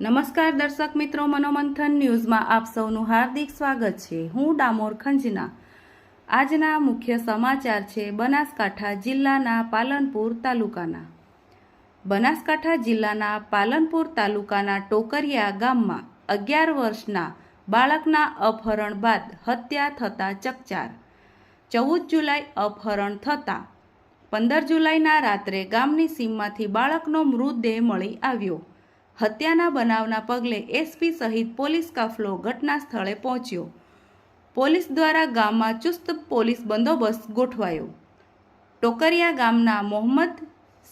નમસ્કાર દર્શક મિત્રો, મનોમંથન ન્યૂઝમાં આપ સૌનું હાર્દિક સ્વાગત છે. હું ડામોર ખંજના. આજના મુખ્ય સમાચાર છે બનાસકાંઠા જિલ્લાના પાલનપુર તાલુકાના. બનાસકાંઠા જિલ્લાના પાલનપુર તાલુકાના ટોકરિયા ગામમાં અગિયાર વર્ષના બાળકના અપહરણ બાદ હત્યા થતાં ચકચાર. ચૌદ જુલાઈ અપહરણ થતાં પંદર જુલાઈના રાત્રે ગામની સીમમાંથી બાળકનો મૃતદેહ મળી આવ્યો. હત્યાના બનાવના પગલે એસપી સહિત પોલીસ કાફલો ઘટના સ્થળે પહોંચ્યો. પોલીસ દ્વારા ગામમાં ચુસ્ત પોલીસ બંદોબસ્ત ગોઠવાયો. ટોકરિયા ગામના મોહમ્મદ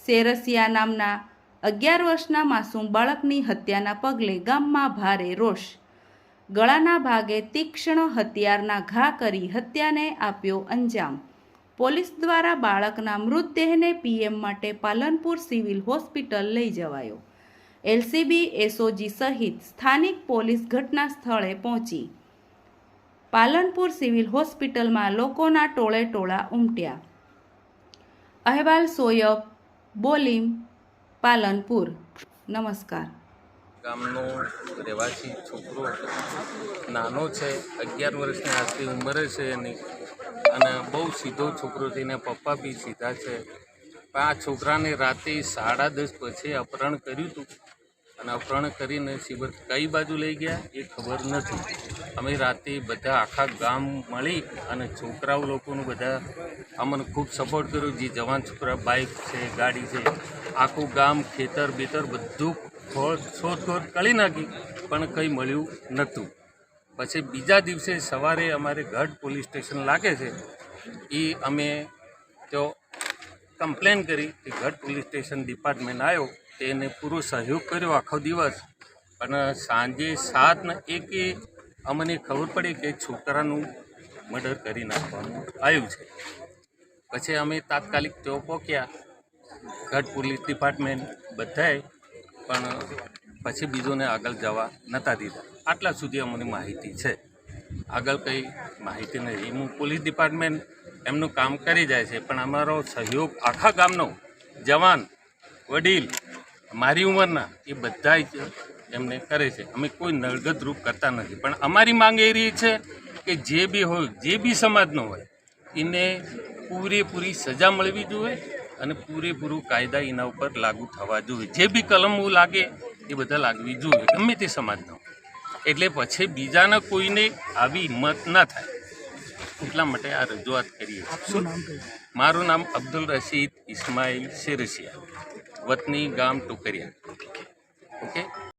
શેરસિયા નામના અગિયાર વર્ષના માસૂમ બાળકની હત્યાના પગલે ગામમાં ભારે રોષ. ગળાના ભાગે તીક્ષ્ણ હથિયારના ઘા કરી હત્યાને આપ્યો અંજામ. પોલીસ દ્વારા બાળકના મૃતદેહને પીએમ માટે પાલનપુર સિવિલ હોસ્પિટલ લઈ જવાયો. એલસીબી, એસઓજી સહિત સ્થાનિક પોલીસ ઘટના સ્થળે પહોંચી. પાલનપુર સિવિલ હોસ્પિટલમાં લોકોના ટોળે ટોળા ઉમટ્યા. અહેવાલ સોયબ બોલીમ, પાલનપુર. નમસ્કાર. ગામનો રહેવાસી છોકરો નાનો છે, અગિયાર વર્ષની આશરી ઉંમરે છે એની અને બહુ સીધો છોકરો છે પપ્પા બી સીધા છે. આ છોકરાને રાતે સાડા દસ પછી અપહરણ કર્યું હતું. અને અપહરણ કરીને શિબર કઈ બાજુ લઈ ગયા એ ખબર નથી. અમે રાતે બધા આખા ગામ મળી અને છોકરાઓ લોકોનું બધા અમને ખૂબ સપોર્ટ કર્યો. જે જવાન છોકરા બાઇક છે, ગાડી છે, આખું ગામ ખેતર બેતર બધું ખોળ શોધખોળ કરી નાખી, પણ કંઈ મળ્યું નહોતું. પછી બીજા દિવસે સવારે અમારે ગઢ પોલીસ સ્ટેશન લાગે છે, એ અમે તો કમ્પ્લેન કરી કે ગઢ પોલીસ સ્ટેશન ડિપાર્ટમેન્ટ આવ્યો. તેને પૂરો સહયોગ કર્યો આખો દિવસ. અને સાંજે સાતને એકે અમને ખબર પડી કે છોકરાનું મર્ડર કરી નાખવાનું આવ્યું છે. પછી અમે તાત્કાલિક તેઓ પહોંચ્યા. ગઢ પોલીસ ડિપાર્ટમેન્ટ બધાએ, પણ પછી બીજોને આગળ જવા નહોતા દીધા. આટલા સુધી અમને માહિતી છે. આગળ કંઈ માહિતી નથી હું પોલીસ ડિપાર્ટમેન્ટ એમનું કામ કરી જાય છે, પણ અમારો સહયોગ આખા ગામનો જવાન, વડીલ મારી ઉંમરના એ બધા જ એમને કરે છે. અમે કોઈ નળગત રૂપ કરતા નથી. પણ અમારી માંગ એ રહી છે કે જે બી હોય જે બી સમાજનો હોય એને પૂરેપૂરી સજા મળવી જોઈએ અને પૂરેપૂરું કાયદા એના ઉપર લાગુ થવા જોઈએ. જે બી કલમો લાગે એ બધા લાગવી જોઈએ ગમે તે સમાજનો. એટલે પછી બીજાના કોઈને આવી હિંમત ના થાય. એટલા માટે આ રજૂઆત કરીએ મારું નામ અબ્દુલ રશીદ ઇસ્માઇલ શેરસિયા. વતની ગામ ટુકરિયા ઓકે?